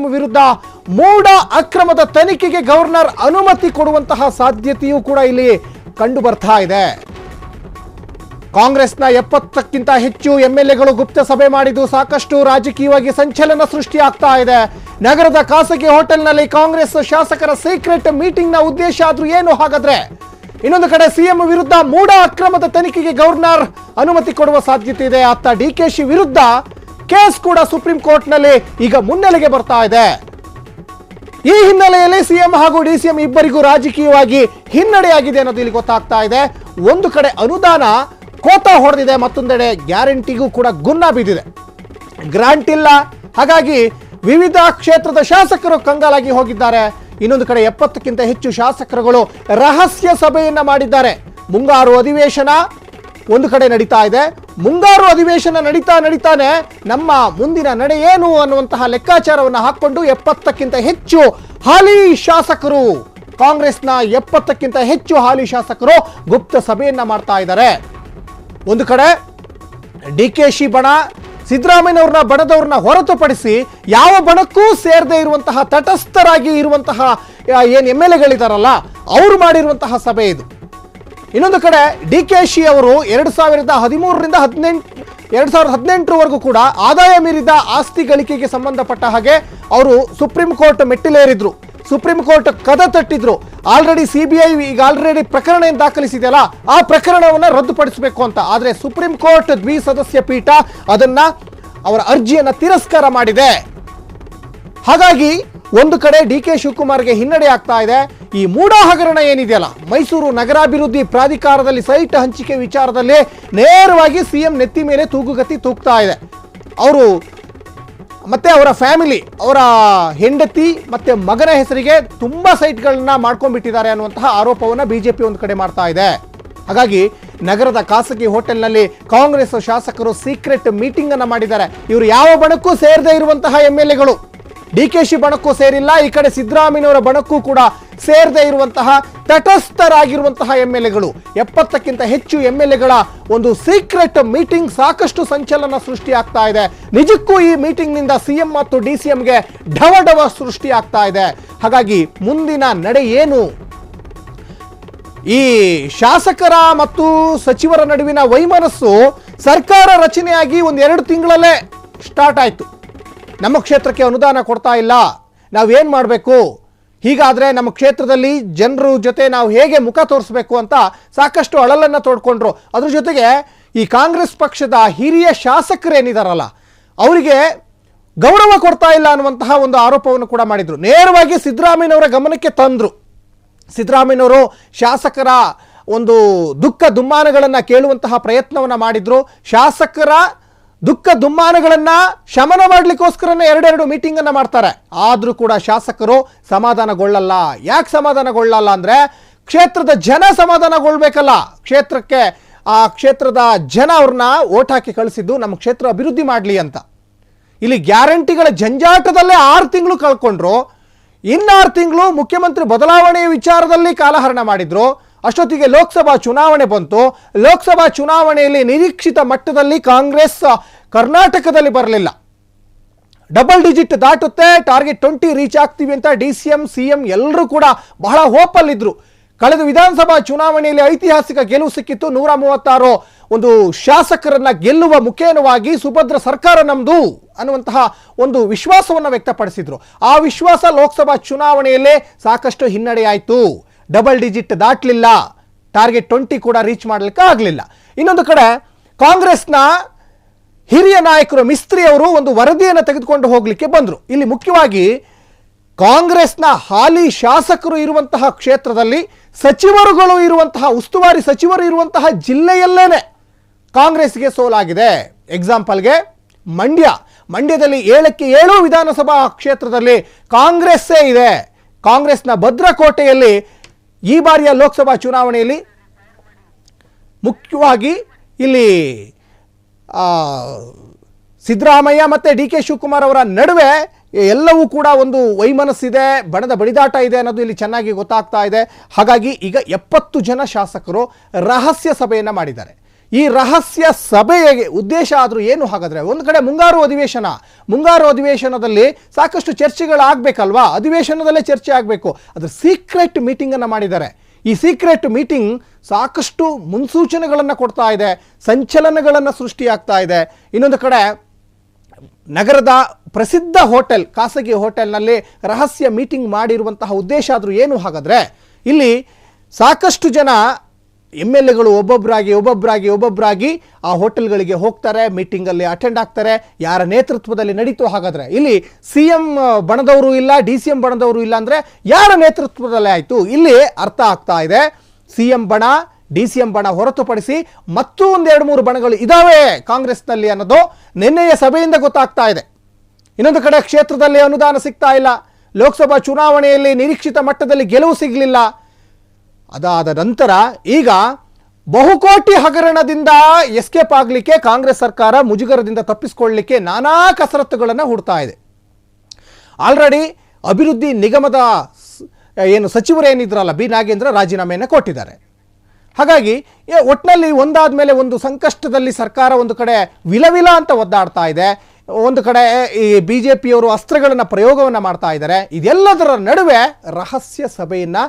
CM ವಿರುದ್ಧ ಮೂಡ ಅಕ್ರಮದ ತನಿಖೆಗೆ governor ಅನುಮತಿ ಕೊಡುವಂತಹ ಸಾಧ್ಯತೆಯೂ ಕೂಡ ಇಲ್ಲಿ ಕಂಡು ಬರ್ತಾ ಇದೆ. ಕಾಂಗ್ರೆಸ್ನ ಎಪ್ಪತ್ತಕ್ಕಿಂತ ಹೆಚ್ಚು ಎಂಎಲ್ಎಗಳು ಗುಪ್ತ ಸಭೆ ಮಾಡಿದ್ದು ಸಾಕಷ್ಟು ರಾಜಕೀಯವಾಗಿ ಸಂಚಲನ ಸೃಷ್ಟಿಯಾಗ್ತಾ ಇದೆ. ನಗರದ ಖಾಸಗಿ ಹೋಟೆಲ್ನಲ್ಲಿ ಕಾಂಗ್ರೆಸ್ ಶಾಸಕರ ಸೀಕ್ರೆಟ್ ಮೀಟಿಂಗ್ನ ಉದ್ದೇಶ ಆದ್ರೂ ಏನು ಹಾಗಾದ್ರೆ? ಇನ್ನೊಂದು ಕಡೆ ಸಿಎಂ ವಿರುದ್ಧ ಮೂಡ ಅಕ್ರಮದ ತನಿಖೆಗೆ ಗವರ್ನರ್ ಅನುಮತಿ ಕೊಡುವ ಸಾಧ್ಯತೆ ಇದೆ. ಅತ್ತ ಡಿಕೆಶಿ ವಿರುದ್ಧ ಕೇಸ್ ಕೂಡ ಸುಪ್ರೀಂ ಕೋರ್ಟ್ನಲ್ಲಿ ಈಗ ಮುನ್ನೆಲೆಗೆ ಬರ್ತಾ ಇದೆ. ಈ ಹಿನ್ನೆಲೆಯಲ್ಲಿ ಸಿಎಂ ಹಾಗೂ ಡಿಸಿಎಂ ಇಬ್ಬರಿಗೂ ರಾಜಕೀಯವಾಗಿ ಹಿನ್ನಡೆಯಾಗಿದೆ ಅನ್ನೋದು ಇಲ್ಲಿ ಗೊತ್ತಾಗ್ತಾ ಇದೆ. ಒಂದು ಕಡೆ ಅನುದಾನ ಕೋತ ಹೊಡೆದಿದೆ, ಮತ್ತೊಂದೆಡೆ ಗ್ಯಾರಂಟಿಗೂ ಕೂಡ ಗುನ್ನ ಬಿದ್ದಿದೆ. ಗ್ರಾಂಟ್ ಇಲ್ಲ. ಹಾಗಾಗಿ ವಿವಿಧ ಕ್ಷೇತ್ರದ ಶಾಸಕರು ಕಂಗಾಲಾಗಿ ಹೋಗಿದ್ದಾರೆ. ಇನ್ನೊಂದು ಕಡೆ ಎಪ್ಪತ್ತಕ್ಕಿಂತ ಹೆಚ್ಚು ಶಾಸಕರುಗಳು ರಹಸ್ಯ ಸಭೆಯನ್ನ ಮಾಡಿದ್ದಾರೆ. ಮುಂಗಾರು ಅಧಿವೇಶನ ಒಂದು ಕಡೆ ನಡೀತಾ ಇದೆ. ಮುಂಗಾರು ಅಧಿವೇಶನ ನಡೀತಾ ನಡೀತಾನೆ, ನಮ್ಮ ಮುಂದಿನ ನಡೆ ಏನು ಅನ್ನುವಂತಹ ಲೆಕ್ಕಾಚಾರವನ್ನು ಹಾಕೊಂಡು ಎಪ್ಪತ್ತಕ್ಕಿಂತ ಹೆಚ್ಚು ಹಾಲಿ ಶಾಸಕರು, ಕಾಂಗ್ರೆಸ್ನ ಎಪ್ಪತ್ತಕ್ಕಿಂತ ಹೆಚ್ಚು ಹಾಲಿ ಶಾಸಕರು ಗುಪ್ತ ಸಭೆಯನ್ನ ಮಾಡ್ತಾ ಇದ್ದಾರೆ. ಒಂದು ಕಡೆ ಡಿ ಕೆ ಶಿ ಬಣ, ಸಿದ್ದರಾಮಯ್ಯನವ್ರನ್ನ ಬಣದವ್ರನ್ನ ಹೊರತುಪಡಿಸಿ ಯಾವ ಬಣಕ್ಕೂ ಸೇರದೆ ಇರುವಂತಹ ತಟಸ್ಥರಾಗಿ ಇರುವಂತಹ ಏನು ಎಂ ಎಲ್ ಎಗಳಿದಾರಲ್ಲ, ಅವರು ಮಾಡಿರುವಂತಹ ಸಭೆ ಇದು. ಇನ್ನೊಂದು ಕಡೆ ಡಿ ಕೆ ಶಿ ಅವರು ಎರಡು ಸಾವಿರದ ಹದಿಮೂರರಿಂದ ಹದಿನೆಂಟು, ಎರಡು ಸಾವಿರದ ಹದಿನೆಂಟರವರೆಗೂ ಕೂಡ ಆದಾಯ ಮೀರಿದ ಆಸ್ತಿ ಗಳಿಕೆಗೆ ಸಂಬಂಧಪಟ್ಟ ಹಾಗೆ ಅವರು ಸುಪ್ರೀಂ ಕೋರ್ಟ್ ಮೆಟ್ಟಿಲೇರಿದ್ರು. ಸುಪ್ರೀಂ ಕೋರ್ಟ್ ಕದ ತಟ್ಟಿದ್ರು. ಆಲ್ರೆಡಿ ಸಿ ಬಿ ಐ ಈಗ ಆಲ್ರೆಡಿ ಪ್ರಕರಣ ಏನು ದಾಖಲಿಸಿದೆಯಲ್ಲ, ಆ ಪ್ರಕರಣವನ್ನು ರದ್ದುಪಡಿಸಬೇಕು ಅಂತ. ಆದರೆ ಸುಪ್ರೀಂ ಕೋರ್ಟ್ ದ್ವಿಸದಸ್ಯ ಪೀಠ ಅದನ್ನ ಅವರ ಅರ್ಜಿಯನ್ನು ತಿರಸ್ಕಾರ ಮಾಡಿದೆ. ಹಾಗಾಗಿ ಒಂದು ಕಡೆ ಡಿ ಕೆ ಶಿವಕುಮಾರ್ಗೆ ಹಿನ್ನಡೆ ಆಗ್ತಾ ಇದೆ. ಈ ಮೂಡ ಹಗರಣ ಏನಿದೆಯಲ್ಲ? ಮೈಸೂರು ನಗರಾಭಿವೃದ್ಧಿ ಪ್ರಾಧಿಕಾರದಲ್ಲಿ ಸೈಟ್ ಹಂಚಿಕೆ ವಿಚಾರದಲ್ಲಿ ನೇರವಾಗಿ ಸಿಎಂ ನೆತ್ತಿ ಮೇಲೆ ತೂಗುಗತಿ ತೂಗ್ತಾ ಇದೆ. ಅವರು ಮತ್ತೆ ಅವರ ಫ್ಯಾಮಿಲಿ, ಅವರ ಹೆಂಡತಿ ಮತ್ತೆ ಮಗನ ಹೆಸರಿಗೆ ತುಂಬಾ ಸೈಟ್ಗಳನ್ನ ಮಾಡ್ಕೊಂಡ್ಬಿಟ್ಟಿದ್ದಾರೆ ಅನ್ನುವಂತಹ ಆರೋಪವನ್ನ ಬಿಜೆಪಿ ಒಂದು ಕಡೆ ಮಾಡ್ತಾ ಇದೆ. ಹಾಗಾಗಿ ನಗರದ ಖಾಸಗಿ ಹೋಟೆಲ್ನಲ್ಲಿ ಕಾಂಗ್ರೆಸ್ ಶಾಸಕರು ಸೀಕ್ರೆಟ್ ಮೀಟಿಂಗ್ ಅನ್ನ ಮಾಡಿದ್ದಾರೆ. ಇವರು ಯಾವ ಬಣಕ್ಕೂ ಸೇರದೇ ಇರುವಂತಹ ಎಂ ಎಲ್ ಎಗಳು. ಡಿ ಕೆ ಶಿ ಬಣಕ್ಕೂ ಸೇರಿಲ್ಲ, ಈ ಕಡೆ ಸಿದ್ದರಾಮಯ್ಯನವರ ಬಣಕ್ಕೂ ಕೂಡ ಸೇರದೇ ಇರುವಂತಹ ತಟಸ್ಥರಾಗಿರುವಂತಹ ಎಂ ಎಲ್ ಎಗಳು ಎಪ್ಪತ್ತಕ್ಕಿಂತ ಹೆಚ್ಚು ಎಂ ಎಲ್ ಎಗಳ ಒಂದು ಸೀಕ್ರೆಟ್ ಮೀಟಿಂಗ್ ಸಾಕಷ್ಟು ಸಂಚಲನ ಸೃಷ್ಟಿಯಾಗ್ತಾ ಇದೆ. ನಿಜಕ್ಕೂ ಈ ಮೀಟಿಂಗ್ನಿಂದ ಸಿಎಂ ಮತ್ತು ಡಿ ಸಿ ಎಂಗೆ ಢವಢವ ಸೃಷ್ಟಿಯಾಗ್ತಾ ಇದೆ. ಹಾಗಾಗಿ ಮುಂದಿನ ನಡೆ ಏನು? ಈ ಶಾಸಕರ ಮತ್ತು ಸಚಿವರ ನಡುವಿನ ವೈಮನಸ್ಸು ಸರ್ಕಾರ ರಚನೆಯಾಗಿ ಒಂದು ಎರಡು ತಿಂಗಳಲ್ಲೇ ಸ್ಟಾರ್ಟ್ ಆಯಿತು. ನಮ್ಮ ಕ್ಷೇತ್ರಕ್ಕೆ ಅನುದಾನ ಕೊಡ್ತಾ ಇಲ್ಲ. ನಾವೇನು ಮಾಡಬೇಕು? ಹೀಗಾದರೆ ನಮ್ಮ ಕ್ಷೇತ್ರದಲ್ಲಿ ಜನರ ಜೊತೆ ನಾವು ಹೇಗೆ ಮುಖ ತೋರಿಸ್ಬೇಕು ಅಂತ ಸಾಕಷ್ಟು ಅಳಲನ್ನು ತೋಡ್ಕೊಂಡ್ರು. ಅದ್ರ ಜೊತೆಗೆ ಈ ಕಾಂಗ್ರೆಸ್ ಪಕ್ಷದ ಹಿರಿಯ ಶಾಸಕರೇನಿದಾರಲ್ಲ, ಅವರಿಗೆ ಗೌರವ ಕೊಡ್ತಾ ಇಲ್ಲ ಅನ್ನುವಂತಹ ಒಂದು ಆರೋಪವನ್ನು ಕೂಡ ಮಾಡಿದ್ರು. ನೇರವಾಗಿ ಸಿದ್ದರಾಮಯ್ಯನವರ ಗಮನಕ್ಕೆ ತಂದರು. ಸಿದ್ದರಾಮಯ್ಯನವರು ಶಾಸಕರ ಒಂದು ದುಃಖ ದುಮ್ಮಾನಗಳನ್ನು ಕೇಳುವಂತಹ ಪ್ರಯತ್ನವನ್ನು ಮಾಡಿದ್ರು. ಶಾಸಕರ ದುಃಖ ದುಮ್ಮಾನಗಳನ್ನು ಶಮನ ಮಾಡಲಿಕ್ಕೋಸ್ಕರನೇ ಎರಡೆರಡು ಮೀಟಿಂಗನ್ನು ಮಾಡ್ತಾರೆ. ಆದರೂ ಕೂಡ ಶಾಸಕರು ಸಮಾಧಾನಗೊಳ್ಳಲ್ಲ. ಯಾಕೆ ಸಮಾಧಾನಗೊಳ್ಳಲ್ಲ ಅಂದರೆ ಕ್ಷೇತ್ರದ ಜನ ಸಮಾಧಾನಗೊಳ್ಬೇಕಲ್ಲ. ಕ್ಷೇತ್ರಕ್ಕೆ, ಆ ಕ್ಷೇತ್ರದ ಜನ ಅವ್ರನ್ನ ಓಟ್ ಹಾಕಿ ಕಳಿಸಿದ್ದು ನಮ್ಮ ಕ್ಷೇತ್ರ ಅಭಿವೃದ್ಧಿ ಮಾಡಲಿ ಅಂತ. ಇಲ್ಲಿ ಗ್ಯಾರಂಟಿಗಳ ಜಂಜಾಟದಲ್ಲೇ ಆರು ತಿಂಗಳು ಕಳ್ಕೊಂಡ್ರು. ಇನ್ನಾರು ತಿಂಗಳು ಮುಖ್ಯಮಂತ್ರಿ ಬದಲಾವಣೆಯ ವಿಚಾರದಲ್ಲಿ ಕಾಲಹರಣ ಮಾಡಿದ್ರು. ಅಷ್ಟೊತ್ತಿಗೆ ಲೋಕಸಭಾ ಚುನಾವಣೆ ಬಂತು. ಲೋಕಸಭಾ ಚುನಾವಣೆಯಲ್ಲಿ ನಿರೀಕ್ಷಿತ ಮಟ್ಟದಲ್ಲಿ ಕಾಂಗ್ರೆಸ್ ಕರ್ನಾಟಕದಲ್ಲಿ ಬರಲಿಲ್ಲ. ಡಬಲ್ ಡಿಜಿಟ್ ದಾಟುತ್ತೆ, ಟಾರ್ಗೆಟ್ ಟ್ವೆಂಟಿ ರೀಚ್ ಆಗ್ತೀವಿ ಅಂತ D C M C M ಎಲ್ಲರೂ ಕೂಡ ಬಹಳ ಹೋಪಲ್ಲಿದ್ದರು ಕಳೆದ ವಿಧಾನಸಭಾ ಚುನಾವಣೆಯಲ್ಲಿ ಐತಿಹಾಸಿಕ ಗೆಲುವು ಸಿಕ್ಕಿತ್ತು, ನೂರ ಮೂವತ್ತಾರು ಒಂದು ಶಾಸಕರನ್ನು ಗೆಲ್ಲುವ ಮುಖೇನವಾಗಿ ಸುಭದ್ರ ಸರ್ಕಾರ ನಮ್ಮದು ಅನ್ನುವಂತಹ ಒಂದು ವಿಶ್ವಾಸವನ್ನು ವ್ಯಕ್ತಪಡಿಸಿದ್ರು. ಆ ವಿಶ್ವಾಸ ಲೋಕಸಭಾ ಚುನಾವಣೆಯಲ್ಲೇ ಸಾಕಷ್ಟು ಹಿನ್ನಡೆಯಾಯಿತು ಡಬಲ್ ಡಿಜಿಟ್ ದಾಟಲಿಲ್ಲ. ಟಾರ್ಗೆಟ್ ಟ್ವೆಂಟಿ ಕೂಡ ರೀಚ್ ಮಾಡಲಿಕ್ಕೆ ಆಗಲಿಲ್ಲ. ಇನ್ನೊಂದು ಕಡೆ, ಕಾಂಗ್ರೆಸ್ನ ಹಿರಿಯ ನಾಯಕರು ಮಿಸ್ತ್ರಿ ಅವರು ಒಂದು ವರದಿಯನ್ನು ತೆಗೆದುಕೊಂಡು ಹೋಗಲಿಕ್ಕೆ ಬಂದರು. ಇಲ್ಲಿ ಮುಖ್ಯವಾಗಿ, ಕಾಂಗ್ರೆಸ್ನ ಹಾಲಿ ಶಾಸಕರು ಇರುವಂತಹ ಕ್ಷೇತ್ರದಲ್ಲಿ ಸಚಿವರುಗಳು ಇರುವಂತಹ, ಉಸ್ತುವಾರಿ ಸಚಿವರು ಇರುವಂತಹ ಜಿಲ್ಲೆಯಲ್ಲೇನೆ ಕಾಂಗ್ರೆಸ್ಗೆ ಸೋಲಾಗಿದೆ. ಎಕ್ಸಾಂಪಲ್ಗೆ ಮಂಡ್ಯ. ಮಂಡ್ಯದಲ್ಲಿ ಏಳಕ್ಕೆ ಏಳು ವಿಧಾನಸಭಾ ಕ್ಷೇತ್ರದಲ್ಲಿ ಕಾಂಗ್ರೆಸ್ಸೇ ಇದೆ. ಕಾಂಗ್ರೆಸ್ನ ಭದ್ರಕೋಟೆಯಲ್ಲಿ ಈ ಬಾರಿಯ ಲೋಕಸಭಾ ಚುನಾವಣೆಯಲ್ಲಿ ಮುಖ್ಯವಾಗಿ ಇಲ್ಲಿ ಸಿದ್ದರಾಮಯ್ಯ ಮತ್ತು ಡಿ ಕೆ ಶಿವಕುಮಾರ್ ಅವರ ನಡುವೆ ಎಲ್ಲವೂ ಕೂಡ ಒಂದು ವೈಮನಸ್ಸಿದೆ, ಬಣದ ಬಡಿದಾಟ ಇದೆ ಅನ್ನೋದು ಇಲ್ಲಿ ಚೆನ್ನಾಗಿ ಗೊತ್ತಾಗ್ತಾ ಇದೆ. ಹಾಗಾಗಿ ಈಗ ಎಪ್ಪತ್ತು ಜನ ಶಾಸಕರು ರಹಸ್ಯ ಸಭೆಯನ್ನು ಮಾಡಿದ್ದಾರೆ. ಈ ರಹಸ್ಯ ಸಭೆಯಗೆ ಉದ್ದೇಶ ಆದರೂ ಏನು ಹಾಗಾದರೆ? ಒಂದು ಕಡೆ ಮುಂಗಾರು ಅಧಿವೇಶನ. ಮುಂಗಾರು ಅಧಿವೇಶನದಲ್ಲಿ ಸಾಕಷ್ಟು ಚರ್ಚೆಗಳಾಗಬೇಕಲ್ವಾ? ಅಧಿವೇಶನದಲ್ಲೇ ಚರ್ಚೆ ಆಗಬೇಕು. ಅದು ಸೀಕ್ರೆಟ್ ಮೀಟಿಂಗನ್ನು ಮಾಡಿದ್ದಾರೆ. ಈ ಸೀಕ್ರೆಟ್ ಮೀಟಿಂಗ್ ಸಾಕಷ್ಟು ಮುನ್ಸೂಚನೆಗಳನ್ನು ಕೊಡ್ತಾ ಇದೆ. ಸಂಚಲನಗಳನ್ನು ಸೃಷ್ಟಿಯಾಗ್ತಾ ಇದೆ. ಇನ್ನೊಂದು ಕಡೆ ನಗರದ ಪ್ರಸಿದ್ಧ ಹೋಟೆಲ್, ಖಾಸಗಿ ಹೋಟೆಲ್ನಲ್ಲಿ ರಹಸ್ಯ ಮೀಟಿಂಗ್ ಮಾಡಿರುವಂತಹ ಉದ್ದೇಶ ಆದರೂ ಏನು ಹಾಗಾದರೆ? ಇಲ್ಲಿ ಸಾಕಷ್ಟು ಜನ ಎಂ ಎಲ್ ಎಗಳು ಒಬ್ಬೊಬ್ಬರಾಗಿ ಒಬ್ಬೊಬ್ಬರಾಗಿ ಒಬ್ಬೊಬ್ಬರಾಗಿ ಆ ಹೋಟೆಲ್ಗಳಿಗೆ ಹೋಗ್ತಾರೆ, ಮೀಟಿಂಗಲ್ಲಿ ಅಟೆಂಡ್ ಆಗ್ತಾರೆ, ಯಾರ ನೇತೃತ್ವದಲ್ಲಿ ನಡೀತು ಹಾಗಾದರೆ. ಇಲ್ಲಿ ಸಿ ಎಂ ಬಣದವರು ಇಲ್ಲ, ಡಿ ಸಿ ಎಂ ಬಣದವರು ಇಲ್ಲ ಅಂದರೆ ಯಾರ ನೇತೃತ್ವದಲ್ಲೇ ಆಯಿತು? ಇಲ್ಲಿ ಅರ್ಥ ಆಗ್ತಾ ಇದೆ. ಸಿ ಎಂ ಬಣ, ಡಿ ಸಿ ಎಂ ಬಣ ಹೊರತುಪಡಿಸಿ ಮತ್ತೂ ಒಂದೆರಡು ಮೂರು ಬಣಗಳು ಇದಾವೆ ಕಾಂಗ್ರೆಸ್ನಲ್ಲಿ ಅನ್ನೋದು ನಿನ್ನೆಯ ಸಭೆಯಿಂದ ಗೊತ್ತಾಗ್ತಾ ಇದೆ. ಇನ್ನೊಂದು ಕಡೆ ಕ್ಷೇತ್ರದಲ್ಲಿ ಅನುದಾನ ಸಿಗ್ತಾ ಇಲ್ಲ. ಲೋಕಸಭಾ ಚುನಾವಣೆಯಲ್ಲಿ ನಿರೀಕ್ಷಿತ ಮಟ್ಟದಲ್ಲಿ ಗೆಲುವು ಸಿಗಲಿಲ್ಲ. ಅದಾದ ನಂತರ ಈಗ ಬಹುಕೋಟಿ ಹಗರಣದಿಂದ ಎಸ್ಕೇಪ್ ಆಗಲಿಕ್ಕೆ ಕಾಂಗ್ರೆಸ್ ಸರ್ಕಾರ ಮುಜುಗರದಿಂದ ತಪ್ಪಿಸಿಕೊಳ್ಳಲಿಕ್ಕೆ ನಾನಾ ಕಸರತ್ತುಗಳನ್ನು ಹುಡ್ತಾ ಇದೆ. ಆಲ್ರೆಡಿ ಅಭಿವೃದ್ಧಿ ನಿಗಮದ ಏನು ಸಚಿವರೇನಿದ್ರಲ್ಲ ಬಿ ನಾಗೇಂದ್ರ ರಾಜೀನಾಮೆಯನ್ನು ಕೊಟ್ಟಿದ್ದಾರೆ. ಹಾಗಾಗಿ ಒಟ್ಟಿನಲ್ಲಿ ಒಂದಾದ ಮೇಲೆ ಒಂದು ಸಂಕಷ್ಟದಲ್ಲಿ ಸರ್ಕಾರ ಒಂದು ಕಡೆ ವಿಲವಿಲ ಅಂತ ಒದ್ದಾಡ್ತಾ ಇದೆ. ಒಂದು ಕಡೆ ಈ ಬಿ ಜೆ ಪಿಯವರು ಅಸ್ತ್ರಗಳನ್ನು ಪ್ರಯೋಗವನ್ನು ಮಾಡ್ತಾ ಇದ್ದಾರೆ. ಇದೆಲ್ಲದರ ನಡುವೆ ರಹಸ್ಯ ಸಭೆಯನ್ನು